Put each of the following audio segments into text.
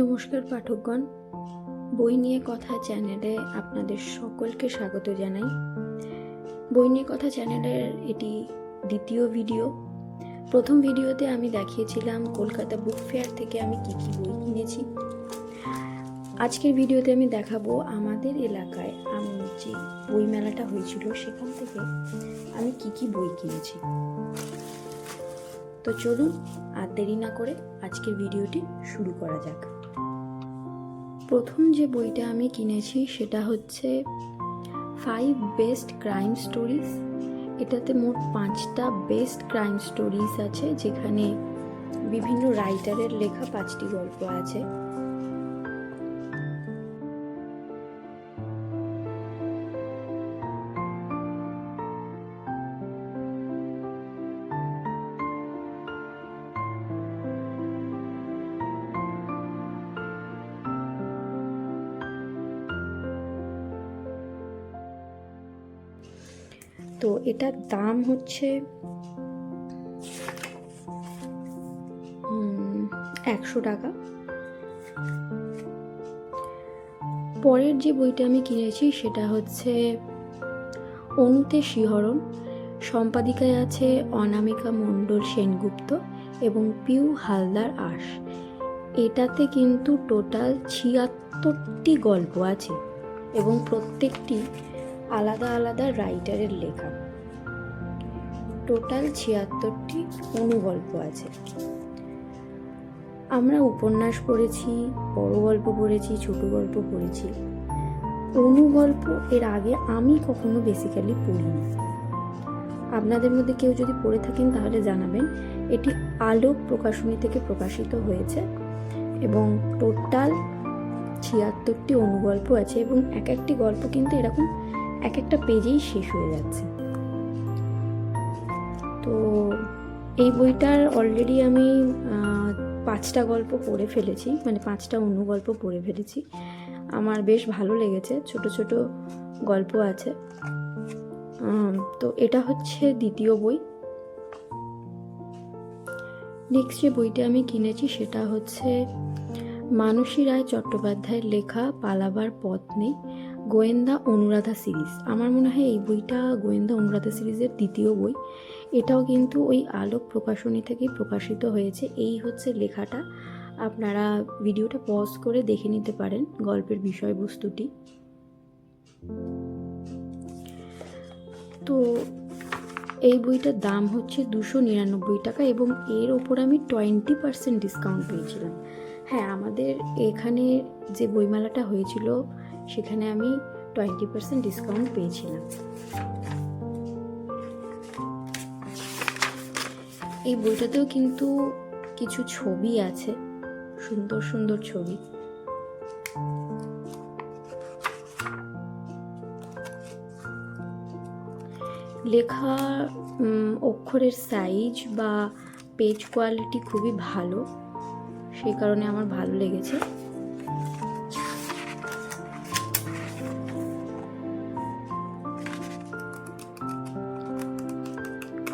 নমস্কার পাঠকগণ। বই নিয়ে কথা চ্যানেলে আপনাদের সকলকে স্বাগত জানাই। বই নিয়ে কথা চ্যানেলের এটি দ্বিতীয় ভিডিও। প্রথম ভিডিওতে আমি দেখিয়েছিলাম কলকাতা বুক ফেয়ার থেকে আমি কী কী বই কিনেছি। আজকের ভিডিওতে আমি দেখাবো আমাদের এলাকায় আমি যে বই মেলাটা হয়েছিল সেখান থেকে আমি কি কি বই কিনেছি। তো চলুন আর দেরি না করে আজকের ভিডিওটি শুরু করা যাক। প্রথম যে বইটা আমি কিনেছি সেটা হচ্ছে ফাইভ বেস্ট ক্রাইম স্টোরিজ এটাতে মোট পাঁচটা বেস্ট ক্রাইম স্টোরিজ আছে, যেখানে বিভিন্ন রাইটারের লেখা পাঁচটি গল্প আছে। তো এটার দাম হচ্ছে একশো টাকা। পরের যে বইটা আমি কিনেছি সেটা হচ্ছে অনুতে শিহরণ। সম্পাদিকায় আছে অনামিকা মণ্ডল সেনগুপ্ত এবং পিউ হালদার আশ। এটাতে কিন্তু টোটাল ছিয়াত্তরটি গল্প আছে এবং প্রত্যেকটি আলাদা আলাদা রাইটারের লেখা। টোটাল ছিয়াত্তরটি অনুগল্প আছে। আমরা উপন্যাস পড়েছি, বড় গল্প পড়েছি, ছোট গল্প পড়েছি। অনুগল্প এর আগে আমি কখনো বেসিক্যালি পড়িনি। আপনাদের মধ্যে কেউ যদি পড়ে থাকেন তাহলে জানাবেন, এটি আলোক প্রকাশনী থেকে প্রকাশিত হয়েছে এবং টোটাল ছিয়াত্তরটি অনুগল্প আছে এবং এক একটি গল্প কিন্তু এরকম এক একটা পেজেই শেষ হয়ে যাচ্ছে। তো এই বইটার অলরেডি আমি পাঁচটা গল্প পড়ে ফেলেছি মানে পাঁচটা অন্য গল্প পড়ে ফেলেছি। আমার বেশ ভালো লেগেছে, ছোট ছোট গল্প আছে। তো এটা হচ্ছে দ্বিতীয় বই। নেক্সট যে বইটা আমি কিনেছি সেটা হচ্ছে মানসী রায় চট্টোপাধ্যায়ের লেখা পালাবার পথ নেই। গোয়েন্দা অনুরাধা সিরিজ। আমার মনে হয় এই বইটা গোয়েন্দা অনুরাধা সিরিজের দ্বিতীয় বই। এটাও কিন্তু ওই আলোক প্রকাশনী থেকেই প্রকাশিত হয়েছে। এই হচ্ছে লেখাটা। আপনারা ভিডিওটা পজ করে দেখে নিতে পারেন গল্পের বিষয়বস্তুটি। তো এই বইটার দাম হচ্ছে দুশো নিরানব্বই টাকা এবং এর ওপর আমি টোয়েন্টি পার্সেন্ট ডিসকাউন্ট পেয়েছিলাম। হ্যাঁ আমাদের এখানে যে বইমেলাটা হয়েছিল সেখানে আমি টোয়েন্টি পার্সেন্ট ডিসকাউন্ট পেয়েছিলাম। এই বইটাতেও কিন্তু কিছু ছবি আছে, সুন্দর সুন্দর ছবি। লেখা অক্ষরের সাইজ বা পেজ কোয়ালিটি খুবই ভালো, সেই কারণে আমার ভালো লেগেছে।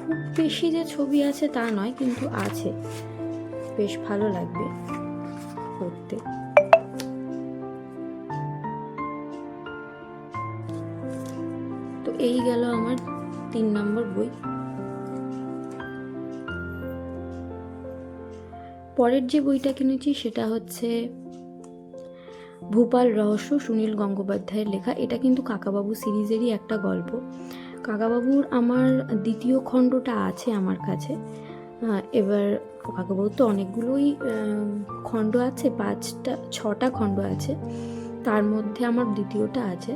খুব বেশি যে ছবি আছে তা নয়, কিন্তু আছে। বেশ ভালো লাগবে পড়তে তো এই গেল আমার তিন নম্বর বই। পরের যে বইটা কিনেছি সেটা হচ্ছে ভূপাল রহস্য সুনীল গঙ্গোপাধ্যায়ের লেখা। এটা কিন্তু কাকাবাবু সিরিজেরই একটা গল্প। কাকাবাবুর আমার দ্বিতীয় খণ্ডটা আছে আমার কাছে। এবার কাকাবাবুর তো অনেকগুলোই খণ্ড আছে, পাঁচটা, ছটা খণ্ড আছে। তার মধ্যে আমার দ্বিতীয়টা আছে।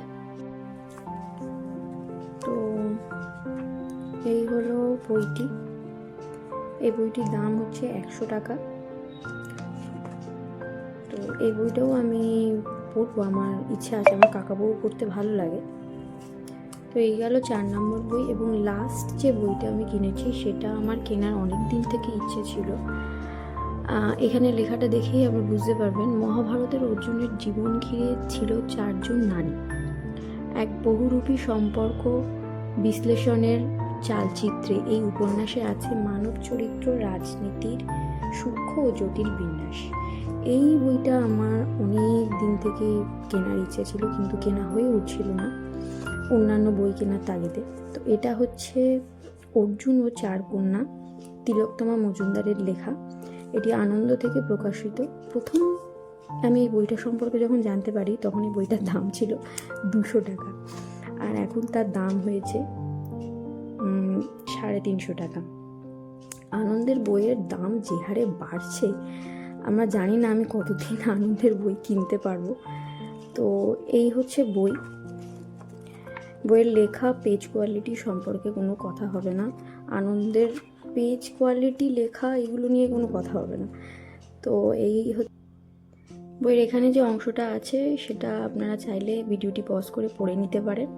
তো এই হলো বইটি। এই বইটির দাম হচ্ছে একশো টাকা। তো এই বইটাও আমি পড়ব, আমার ইচ্ছা আছে, আমার কাকাবাবু পড়তে ভালো লাগে। তো এই গেল চার নম্বর বই এবং লাস্ট যে বইটা আমি কিনেছি সেটা আমার কেনার অনেক দিন থেকে ইচ্ছে ছিল। এখানে লেখাটা দেখেই আবার বুঝতে পারবেন, মহাভারতের অর্জুনের জীবন ঘিরে ছিল চারজন নারী। এক বহুরূপী সম্পর্ক বিশ্লেষণের চালচিত্রে এই উপন্যাসে আছে মানব চরিত্র, রাজনীতির সূক্ষ্ম ও জটিল বিন্যাস। এই বইটা আমার অনেক দিন থেকে কেনার ইচ্ছে ছিল কিন্তু কেনা হয়ে উঠছিল না। অন্যান্য বই কেনার তাগিদে। তো এটা হচ্ছে অর্জুন ও চার কন্যা, তিলোত্তমা মজুমদারের লেখা। এটি আনন্দ থেকে প্রকাশিত। প্রথম আমি এই বইটা সম্পর্কে যখন জানতে পারি, তখন এই বইটার দাম ছিল দুশো টাকা। আর এখন তার দাম হয়েছে সাড়ে তিনশো টাকা। আনন্দের বইয়ের দাম যে হারে বাড়ছে, আমরা জানি না আমি কতদিন আনন্দের বই কিনতে পারব। তো এই হচ্ছে বই। বইয়ের লেখা পেজ কোয়ালিটি সম্পর্কে কোনো কথা হবে না। আনন্দের পেজ কোয়ালিটি লেখা এগুলো নিয়ে কোনো কথা হবে না। তো এই বইয়ের এখানে যে অংশটা আছে সেটা আপনারা চাইলে ভিডিওটি পজ করে পড়ে নিতে পারেন।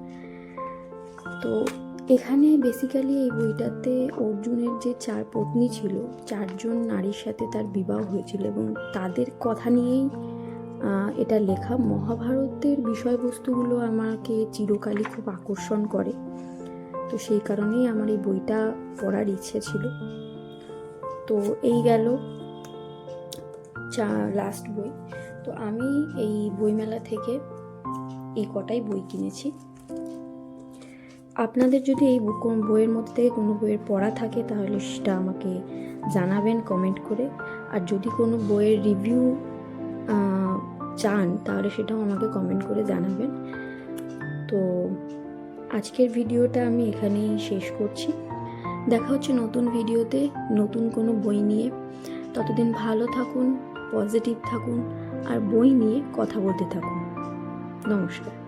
তো এখানে বেসিক্যালি এই বইটাতে অর্জুনের যে চার পত্নী ছিল, চারজন নারীর সাথে তার বিবাহ হয়েছিল এবং তাদের কথা নিয়েই এটা লেখা, মহাভারতের বিষয়বস্তুগুলো আমাকে চিরকালই খুব আকর্ষণ করে। তো সেই কারণেই আমার এই বইটা পড়ার ইচ্ছে ছিল। তো এই গেল চা লাস্ট বই। তো আমি এই বইমেলা থেকে এই কটাই বই কিনেছি। আপনাদের যদি এই বইয়ের মধ্যে কোনো বইয়ের পড়া থাকে, তাহলে সেটা আমাকে জানাবেন কমেন্ট করে। আর যদি কোনো বইয়ের রিভিউ চান, তাহলে সেটাও আমাকে কমেন্ট করে জানাবেন। তো আজকের ভিডিওটা আমি এখানেই শেষ করছি। দেখা হচ্ছে নতুন ভিডিওতে, নতুন কোনো বই নিয়ে। ততদিন ভালো থাকুন পজিটিভ থাকুন, আর বই নিয়ে কথা বলতে থাকুন। নমস্কার।